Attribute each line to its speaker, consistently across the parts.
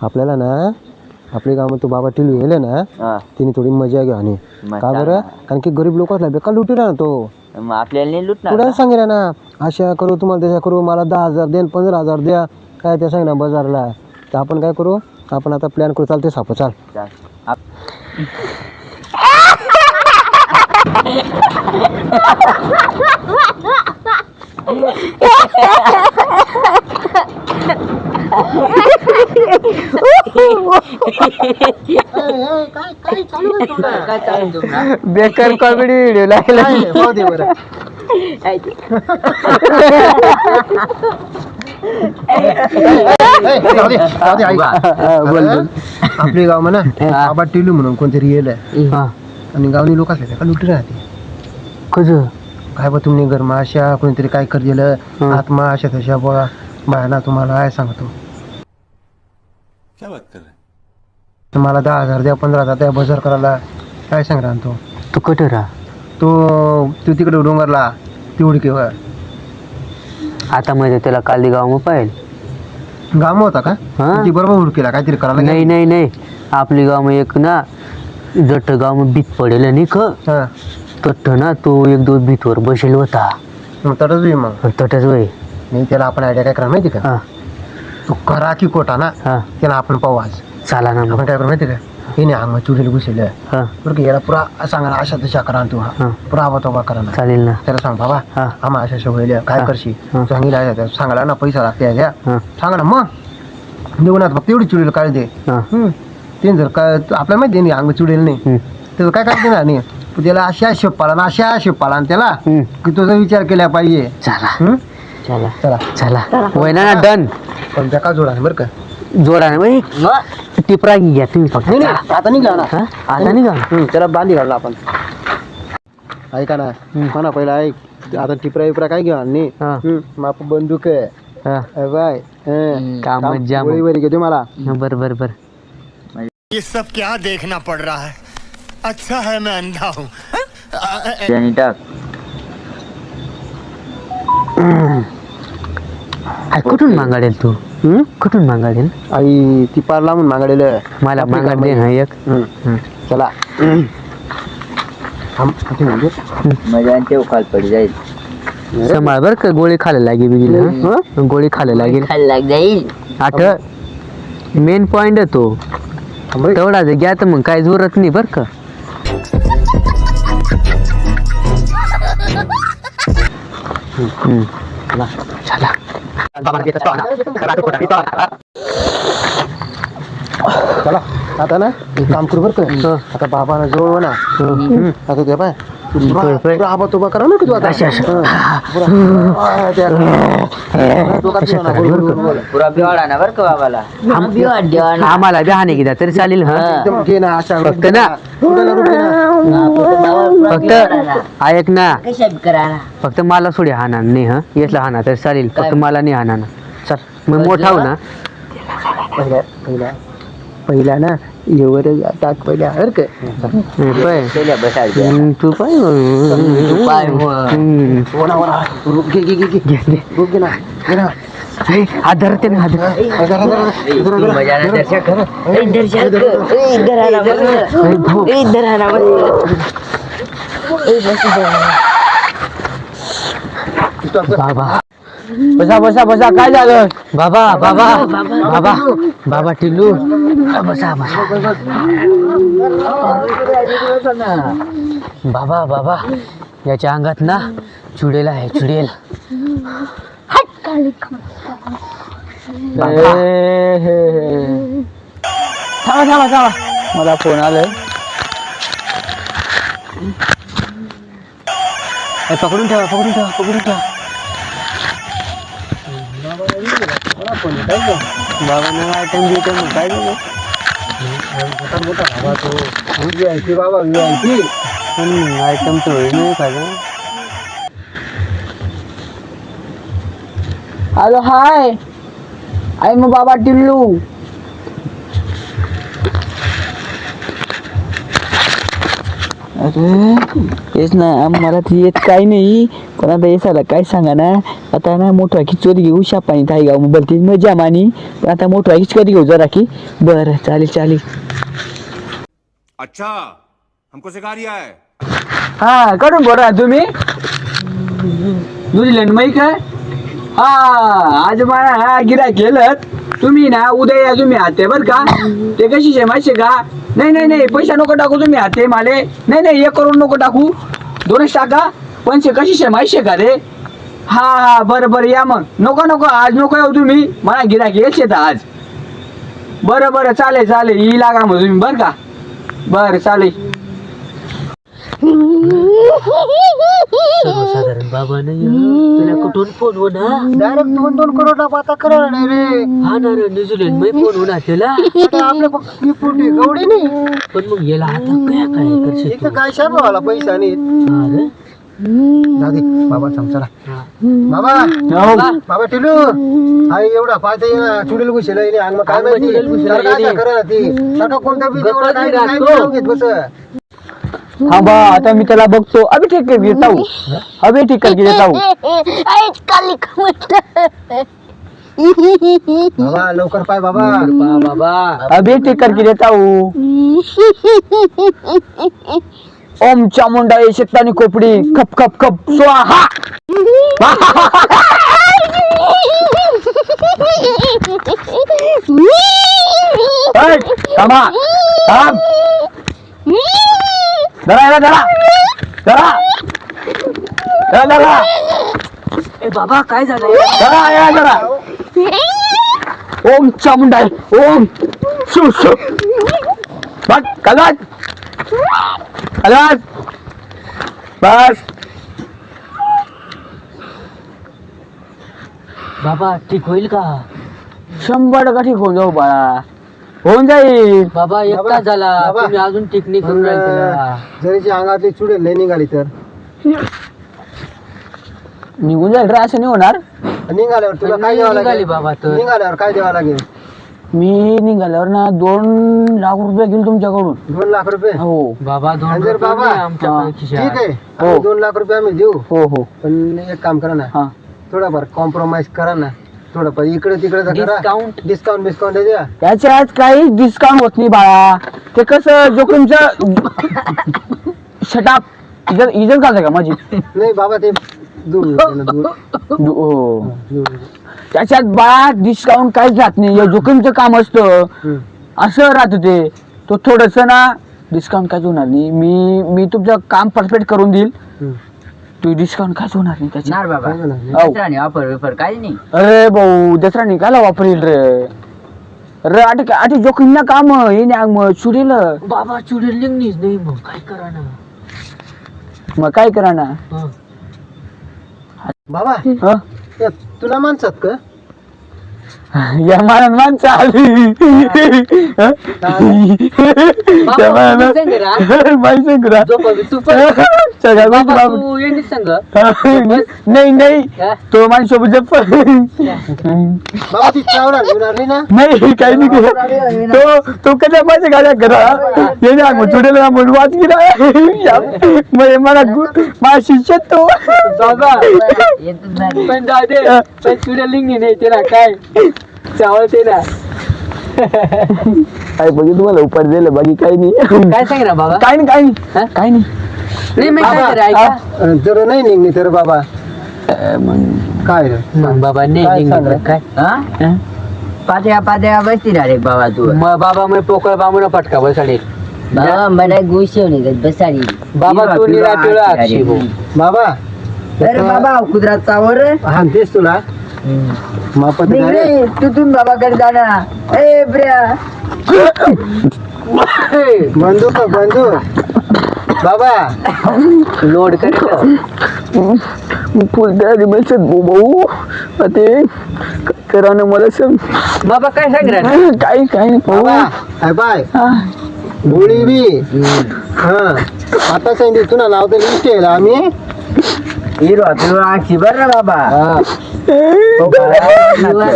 Speaker 1: आपल्याला ना आपल्या गावात तो बाबा टिलू येले ना
Speaker 2: हा.
Speaker 1: तिने थोडी मजा घ्या आणि.
Speaker 2: मग
Speaker 1: का बरं? कारण की गरीब लोक असला बेकार लुटी ना तो.
Speaker 2: मग आपल्याला नाही लुटणार
Speaker 1: पुढे सांगेल ना अशा करू तुम्हाला त्याच्या करू मला दहा हजार द्या पंधरा हजार द्या. काय ते सांग ना बाजारला? तर आपण काय करू? आपण आता प्लॅन करू. चालते साप चाल.
Speaker 2: चाल. आप-
Speaker 1: बेकार कॉमेडी व्हिडिओ लागला. आपले गाव म्हणा बाबा टिलू म्हणून कोणतरी येल आणि गावनी लोक असले का लुटी राहते.
Speaker 3: कसं?
Speaker 1: काय बा तुम्ही गरमा अशा कोणीतरी काय कर दिलं आत्मा अशा तशा बा बायना तुम्हाला काय सांगतो. मला दहा हजार द्या पंधरा हजार द्या बजार करायला काय सांग राहतो तो?
Speaker 3: तू कुठं राहा?
Speaker 1: तो तू तिकडे डोंगरला तेवढी केव्हा
Speaker 3: आता म्हणजे त्याला काली गाव मग पाहिजे
Speaker 1: गाम होता का?
Speaker 3: हा.
Speaker 1: ती बरोबर हुडकेला काहीतरी करायला
Speaker 3: नाही नाही नाही. आपली गाव एक ना जट गाव मग भीत पडेल नाही क?
Speaker 1: हा.
Speaker 3: तट ना तो एक दोन भीतवर बसेल होता.
Speaker 1: तटच होई मग.
Speaker 3: तटच वय
Speaker 1: नाही त्याला आपण आयडिया काय करा माहिती का?
Speaker 3: हा.
Speaker 1: तो करा की कोटा ना
Speaker 3: हा.
Speaker 1: त्याला आपण पाहू आज.
Speaker 3: चाला ना मग.
Speaker 1: आपण काय करू माहिती का? हे नाही अंग चुरीला घुसेल.
Speaker 3: हा.
Speaker 1: बरं की याला पुरा सांगा अशा तशा करा तू हा. पुरा आबा तोबा करा ना.
Speaker 3: चालेल ना.
Speaker 1: त्याला सांग बाबा
Speaker 3: हा.
Speaker 1: आम्हा अशा अशा होईल काय
Speaker 3: हा.
Speaker 1: करशी
Speaker 3: हा.
Speaker 1: सांगितलं सांगायला ना पैसा लागते घ्या
Speaker 3: हा.
Speaker 1: सांगा ना मग. देऊ ना फक्त एवढी चुडीला काय दे.
Speaker 3: हा.
Speaker 1: ते जर काय आपल्याला माहिती नाही अंग चुडेल नाही.
Speaker 3: हम्म,
Speaker 1: त्याचं काय करते ना नाही? त्याला अशा शेपाला ना अशा शेपाला आणि त्याला
Speaker 3: हम्म.
Speaker 1: की तुझा विचार केला पाहिजे.
Speaker 3: चला.
Speaker 1: हम्म?
Speaker 3: चला.
Speaker 1: चला.
Speaker 3: चला. वयना ना डन.
Speaker 1: पण त्या का जोडा बरं का?
Speaker 3: जोडा ना बाई टिपरा घ्या तुम्ही फक्त.
Speaker 1: नाही नाही आता निघा ना.
Speaker 3: हा? आता निघा
Speaker 1: हम्म, त्याला बांधी घालला आपण. ऐका ना म्हणा पहिला ऐक. आता टिपरा विपरा काय घेऊ नाही
Speaker 3: हा.
Speaker 1: हम्म, माप बंदूक आहे.
Speaker 3: हा.
Speaker 1: अ बाय. हं.
Speaker 3: काम जाम.
Speaker 1: गोळी वरी घेतो मला.
Speaker 3: बर बर बर.
Speaker 4: ये सब क्या देखना पड़ रहा है? अच्छा है मैं अंधा हूँ।
Speaker 2: त्याने टाक
Speaker 3: अरे कुठून मागाडेल तू?
Speaker 1: हम्म?
Speaker 3: कुठून मागाडेल?
Speaker 1: आई ती पार लावून मागाडेल
Speaker 3: मला मागाड दे हा एक. हं.
Speaker 1: चला. थांब, म्हणजे?
Speaker 2: खाल पडी जाईल.
Speaker 3: सांभाळ बर का गोळी खायला लागेल बिगील हं? गोळी खायला लागेल.
Speaker 2: खायला लाग जाईल.
Speaker 3: आठ मेन पॉइंट आहे तो.
Speaker 1: थांब रे.
Speaker 3: तेवढा जर घ्या तर मग काय जोरत नाही बर का. चला
Speaker 1: आता ना एक काम करू बरं का आता बाबाला जवळ म्हणा ना आता ते पाय आबा करा ना तू आता हं. पुरा-
Speaker 2: बिवाडा ना बरं का बाबाला
Speaker 3: आम्हाला द्या हाने किती तरी चालेल हा
Speaker 1: घे ना अशा
Speaker 3: फक्त ना. फक्त ऐक ना फक्त मला सोडी हाना नाही हा येसला हाना तर चालेल फक्त मला नाही हाना ना चल मग मोठा हो ना
Speaker 1: पहिला ना एवर टाक पहिला बरं का.
Speaker 3: हं, पाय.
Speaker 2: केल्या बसायला
Speaker 3: हं, तू पाय
Speaker 1: घे घे घे घे. घे ना. ना.
Speaker 3: बाबा. बसा बसा बसा. काय झालं? बाबा बाबा. बाबा बाबा. टिल्लू. बसा बसा. बाबा बाबा. याच्या अंगात ना चुडेल आहे चुडेल. थांबा थांबा थांबा. मला फोन आलाय. पकडून ठेवा पकडून ठेवा पकडून ठेवा. बाबांना आयटम तर होईल गं?
Speaker 5: Hello hi. आई मग बाबा टिल्लू. तेच ना मला ते येत काही नाही. पण आता येसाला काय सांगा ना आता ना मोठं की चोरी घेऊ शापानी थाई गाव मोबाईल ती मजा मानी. पण आता मोठं की कधी घेऊ जरा की. बरं चालेल चालेल.
Speaker 6: अच्छा हमको सिखा रिया है
Speaker 5: हा कडून बोला तुम्ही. न्यूझीलंड मै काय? हा आज मला हा गिरा केलं तुम्ही ना उद्या या तुम्ही हाते बर का? ते कशी शे माहिती का? नाही नाही नाही पैसा नको टाकू तुम्ही हाते माले. नाही नाही एक करोड नको टाकू. दोनच टाका. पंचे कशी शे माहिती का रे? हा हा बरं बरं या मग. नको नको आज नको येऊ तुम्ही. मला गिरा येत आज. बरं बरं चालेल चालेल. ही लागा मग तुम्ही बरं का? बरं चालेल.
Speaker 3: सर्वसाधारण बाबा नाही तुला कुठून फोन होना
Speaker 1: डायरेक्ट दोन दोन करोड आता करा नाही रे.
Speaker 3: हा ना रे न्यूझीलंडमध्ये फोन होना त्याला.
Speaker 1: आता फक्त ही गवडी नाही.
Speaker 3: पण मग याला आता काय काय करशील
Speaker 1: इथं काय शाप पैसा नाही.
Speaker 3: हा रे?
Speaker 1: दादी बाबा थांब चला.
Speaker 3: हा.
Speaker 1: बाबा बाबा टिलू. आई एवढा पाहते ना चुडील घुसेल हिने अंग मग काय
Speaker 3: अंग
Speaker 1: माहिती?
Speaker 3: चुडेल घुसेल
Speaker 1: तर काय
Speaker 3: हिने.
Speaker 1: करा ना ती. सारखा कोणता बी
Speaker 3: गप्पा
Speaker 1: देवाला काय
Speaker 3: नाही
Speaker 1: काय
Speaker 3: राहतो.
Speaker 1: बी घेत बस.
Speaker 5: हा बा आता मी त्याला बघतो. अभि ठीक कर घेत जाऊ. अभि ठीक कर घेत जाऊ.
Speaker 2: काली कमट
Speaker 1: बाबा लवकर पाय बाबा.
Speaker 3: बा बाबा.
Speaker 5: अभि ठीक कर घेत जाऊ. ओम चामुंडा ये शेतानी कोपडी खप खप खप. स्वाहा! थांबा. थांब. धरा याला धरा. धरा. धरा
Speaker 3: ए बाबा काय झालं
Speaker 5: धरा याला धरा. ओम चामुंडा ओम. शू शू. बघ कलाट बस.
Speaker 3: बाबा ठीक होईल का?
Speaker 5: शंभर टक्का ठीक होऊन जाऊ बाळा. होऊन जाईल.
Speaker 3: बाबा एक
Speaker 1: बाबा,
Speaker 3: तास झाला.
Speaker 1: बाबा.
Speaker 3: तुम्ही अजून ठीक नाही करून राहिले.
Speaker 1: जरीची अंगातली चुडेल लय निघाली तर.
Speaker 5: निघून जाईल रे असं नाही होणार.
Speaker 1: निघाल्यावर तुला काय द्यावं
Speaker 3: निघाली
Speaker 1: लागेल?
Speaker 3: बाबा तर.
Speaker 1: निघाल्यावर काय द्यावं लागेल?
Speaker 5: मी निघाल्यावर ना दोन लाख रुपये घेईल तुमच्याकडून.
Speaker 1: दोन लाख रुपये?
Speaker 5: हो.
Speaker 3: बाबा दोन
Speaker 1: आणि जर
Speaker 3: रुपये
Speaker 1: बाबा
Speaker 3: नाही आमच्या
Speaker 5: हा,
Speaker 3: खिशात.
Speaker 1: ठीक आहे.
Speaker 5: हो.
Speaker 1: आम्ही दोन लाख रुपये आम्ही देऊ.
Speaker 5: हो हो.
Speaker 1: पण एक काम करा ना.
Speaker 5: हा.
Speaker 1: थोडंफार कॉम्प्रोमाइज करा ना. थोडंफार इकडे तिकडे करा.
Speaker 3: Discount?
Speaker 1: डिस्काउंट बिस्काउंट द्या.
Speaker 5: याच्यात काही डिस्काउंट होत नाही बाळा. ते कसं जोखीमचं शटाप इजत इजत घालते का माझी?
Speaker 1: नाही बाबा ते दूर दूर.
Speaker 5: हो.
Speaker 1: दूर.
Speaker 5: त्याच्यात बाळा डिस्काउंट काहीच राहत नाही. हे. जोखीमचं काम असतं. असं राहत ते. तो थोडस ना डिस्काउंट काहीच होणार नाही. मी मी तुमचं काम परफेक्ट करून देईल. तू डिस्काउंट काहीच होणार नाही त्याची
Speaker 2: नार बाबा.
Speaker 1: काय होणार नाही.
Speaker 5: हो.
Speaker 2: दसरा ऑफर विफर काही नाही.
Speaker 5: अरे भाऊ दसरा निघाला वापरील रे? अरे आठ आठ जोखीम ना काम. हे नाही मग सुरील
Speaker 3: बाबा चुडेल निघणीच नाही मग. काय करा ना?
Speaker 5: मग काय करा ना?
Speaker 3: हा.
Speaker 1: बाबा
Speaker 5: हं?
Speaker 1: तुला माणसात का
Speaker 5: या मानात माणसं आली. हं? या. माहिती सांग सगळ्या गोष्टी
Speaker 3: बाबा
Speaker 5: नाही नाही.
Speaker 3: हा?
Speaker 5: तो माझ्यासोबत जप नाही काही नाही केलं. तो तो कधी माझ्या गाड्या करा ये ना मग म्हणून वाच गेला मला माझा शिष्य तो
Speaker 3: पण दादे पण निघणी नाही त्याला काय? चावते ना.
Speaker 5: काय बघितलं तुम्हाला? उपाय दिलं बाकी काही नाही.
Speaker 3: काय सांग ना बाबा?
Speaker 5: काही नाही काही नाही? काही नाही.
Speaker 3: नाही काय ऐका.
Speaker 1: अं, जर नाही निघली तर बाबा.
Speaker 5: अं, मग
Speaker 1: काय रे?
Speaker 3: मग बाबा नाही
Speaker 1: काय?
Speaker 3: तर काय?
Speaker 2: हा?
Speaker 5: हं?
Speaker 2: पात्या पात्या बसती डायरेक्ट बाबा तू.
Speaker 3: मग बाबा मग पोकळ बामून फटका बसाडे.
Speaker 2: बाबा मला गोष्टी बसाडी.
Speaker 3: बाबा तू निरा टिळा अक्षी भाऊ.
Speaker 1: बाबा.
Speaker 2: अरे बाबा कुत्रा चावर.
Speaker 1: हा तेच तुला. मापत
Speaker 2: निघले तिथून बाबाकडे जाणार ए प्रिया.
Speaker 1: बंदूक बंदूक बाबा
Speaker 3: लोड कर.
Speaker 5: तयारी बसत भाऊ ते करा ना मला सांग.
Speaker 3: बाबा काय सांग रे?
Speaker 5: काही काही नाही.
Speaker 1: बाय.
Speaker 5: हा.
Speaker 1: गोळी बी. हा. आता सांगितलं तुला नाव तर लिस्ट आहे आम्ही.
Speaker 2: हिरो हिरो आखी बर ना बाबा
Speaker 5: बाबा बघा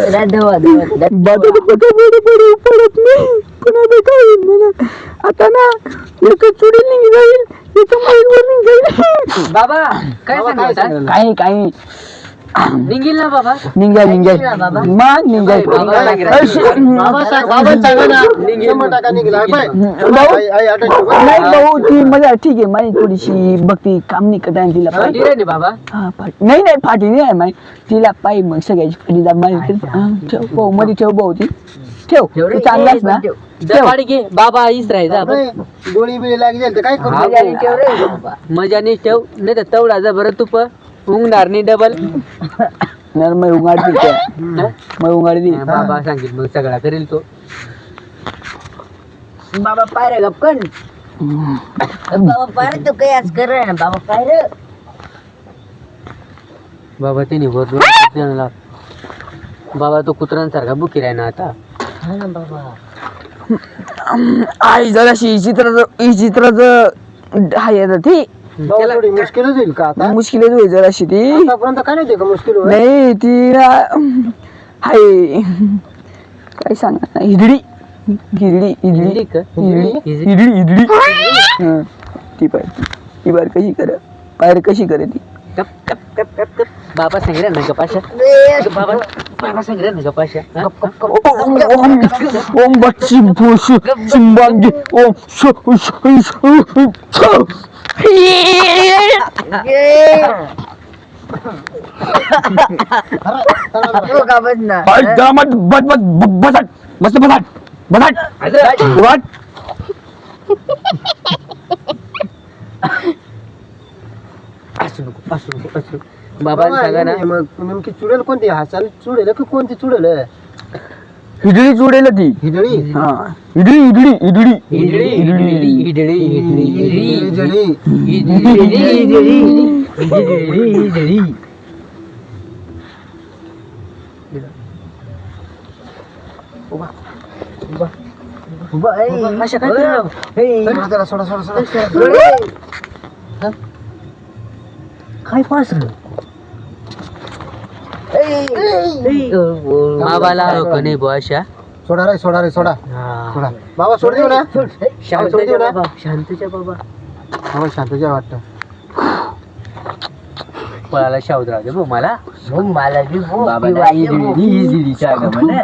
Speaker 5: बरं बरं पडत नाही पण आता काय होईल मला आता ना एक चुडी निघी जाईल एक
Speaker 3: बाबा काय सांगता
Speaker 5: काही काही
Speaker 3: निघील ना बाबा.
Speaker 5: निघाय निघाय मग निघाय नाही भाऊ ती मजा ठीक आहे. माझी थोडीशी भक्ती काम नाही करता तिला हा, नाही नाही फाटी नाही आहे तिला पाय मग सगळ्याची फाटी दाब माझी ठेव भाऊ मध्ये ठेव भाऊ ती. ठेव तू चांगलाच ना.
Speaker 3: बाबा इस राहायचा आपण
Speaker 1: गोळी बिळी लागली जाईल तर काय करू?
Speaker 3: मजाने ठेव नाही तर तेवढा जा बरं तुप उंगणार नाही डबल
Speaker 5: नाही मग उंगाडती त्या. मग उंगाडती
Speaker 3: बाबा सांगित मग सगळा करेल तो.
Speaker 2: बाबा पायरे गपकन बाबा पायरे तू काही आज कर ना बाबा पायरे
Speaker 3: बाबा तिने वर बाबा तो कुत्र्यांसारखा बुकी राही ना आता.
Speaker 2: हा ना बाबा.
Speaker 5: आई जराशी चित्र ही चित्राचं हाय आता
Speaker 1: थोडी मुश्किलच होईल का आता?
Speaker 5: मुश्किलच होईल जराशी ती.
Speaker 1: आतापर्यंत काय नाही का मुश्किल होईल?
Speaker 5: नाही ती ना हाय. काय सांगा हिरडी. हिरडी हिरडी.
Speaker 3: हिरडी का?
Speaker 5: हिरडी? हिरडी. हिरडी? हं, ती पाय ती बार कशी कर पायर कशी करे ती?
Speaker 3: Cup cup cup cup cup बाबा सांगितलं ना गपाशा बाबा बाबा सांगितलं ना गपाशा हा?
Speaker 5: ओम ओम ओम बच्ची भूष चिंबांगी ओम श श श श
Speaker 2: तू का बस ना
Speaker 5: Ay, damat, bat, bat, basat, basta basat, basat, basat.
Speaker 3: असू नको असू नको असू बाबा सांगा ना
Speaker 1: मग नेमकी चुडेल कोणती हासाल चुडेल की कोणती चुडेल
Speaker 5: इडली चुडेल ती
Speaker 1: हिदळी
Speaker 5: हा इडली इडली इडली
Speaker 3: इडली इडली इडली इडली
Speaker 1: हिदळी
Speaker 2: अशा काय
Speaker 1: सोडा त्याला, सोडा सोडा सोडा
Speaker 2: काय पास
Speaker 3: बाबाला हवं नाही बुवा अशा
Speaker 1: सोडा रे सोडा रे सोडा सोडा बाबा सोड देऊ ना
Speaker 3: शांतच्या बाबा शांतच्या बाबा
Speaker 1: बाबा शांतच्या वाटतं
Speaker 3: पळाला शावत राहू दे भाऊ मला
Speaker 2: मला बी भूक
Speaker 3: बाबा
Speaker 2: बी वाटते भूक.
Speaker 3: इझिली सांगा म्हणा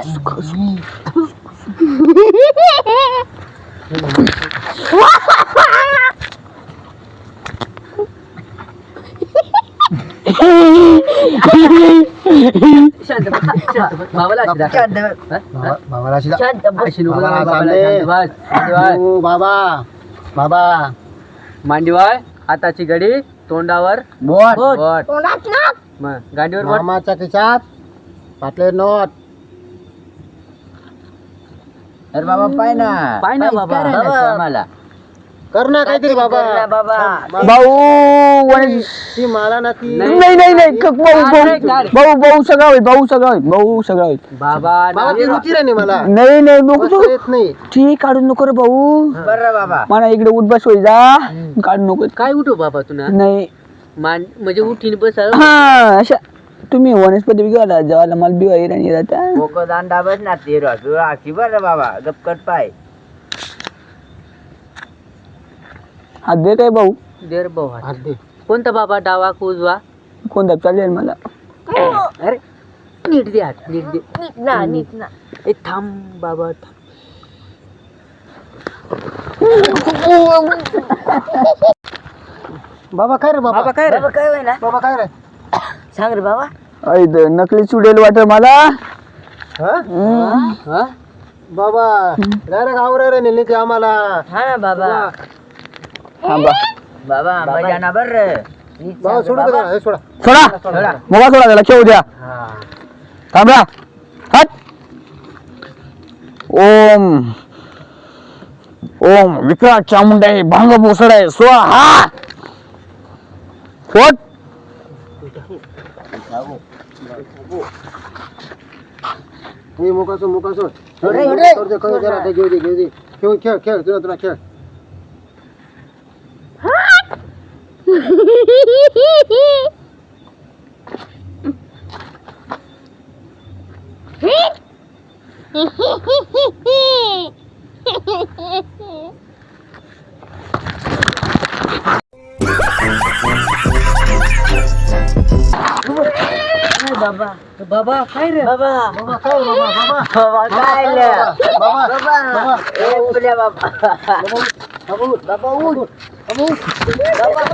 Speaker 3: शांत हा?
Speaker 1: बाबा बाबा,
Speaker 3: मांडीवर हाताची घडी तोंडावर
Speaker 1: बोट.
Speaker 3: गांडीवर बोट.
Speaker 1: मामाच्या खिशात पाटले नोट.
Speaker 2: अरे बाबा पाय ना.
Speaker 3: पाय ना बाबा.
Speaker 2: मला
Speaker 1: कर ना काहीतरी बाबा.
Speaker 2: बाबा.
Speaker 5: भाऊ
Speaker 1: ती मला ना ती
Speaker 3: नाही.
Speaker 5: नाही नाही नाही क- भाऊ भाऊ? भाऊ भाऊ सगळं होईल भाऊ सगळं होईल भाऊ सगळं होईल.
Speaker 3: बाबा
Speaker 1: बाबा ती रुची रे मला.
Speaker 5: नाही नाही नको
Speaker 1: बसता येत नाही.
Speaker 5: ठीक काढून नको रे भाऊ.
Speaker 2: बरं बाबा.
Speaker 5: मला इकडे उठ बस होई जा काढू नको.
Speaker 3: काय उठू बाबा तुला
Speaker 5: नाही.
Speaker 3: मान म्हणजे उठीन बस
Speaker 5: हा? अशा तुम्ही वनस्पती बिघडला जेव्हा मला बिवा आणि राहता
Speaker 2: कोको दांडा बस ना ते रसू आखी बरं बाबा. गपकट पाय.
Speaker 5: हात दे काय भाऊ?
Speaker 3: देर भाऊ हात.
Speaker 1: दे.
Speaker 3: कोणता बाबा डावा का उजवा?
Speaker 5: कोणता? चालेल मला.
Speaker 3: अरे नीट दे हात नीट दे.
Speaker 2: नीट ना नीट ना.
Speaker 3: ए थांब बाबा थांब.
Speaker 1: बाबा काय रे बाबा?
Speaker 3: बाबा काय रे?
Speaker 2: बाबा काय होय ना
Speaker 1: बाबा काय रे?
Speaker 2: सांग रे बाबा.
Speaker 5: ऐ द, नकली चुडेल वाटत मला.
Speaker 1: हा?
Speaker 3: हा?
Speaker 1: बाबा डायरेक्ट आवरा रे नेली ते आम्हाला.
Speaker 2: हा ना बाबा.
Speaker 5: थांबा
Speaker 2: बाबा मजा ना बर
Speaker 1: बाबा सोडू का त्याला? हे सोडा
Speaker 5: सोडा मोगा सोडा त्याला खेळू द्या थांबा हट ओम ओम विक्रांत चामुंडे भांग पोसडे स्वाहा फोट
Speaker 1: हे मोका सोड मोका सोड सोड दे, सोड दे, सोड दे, जरा ते घेऊ दे घेऊ दे खेळ खेळ खेळ तुला तुला खेळ
Speaker 2: बाबा काय रे बाबा
Speaker 1: बाबा काय रे बाबा बाबा
Speaker 2: बाबा काय रे
Speaker 1: बाबा
Speaker 2: बाबा ए पुल्या बाबा
Speaker 1: बाबा उठ बाबा उठ बाबा उठ
Speaker 2: बाबा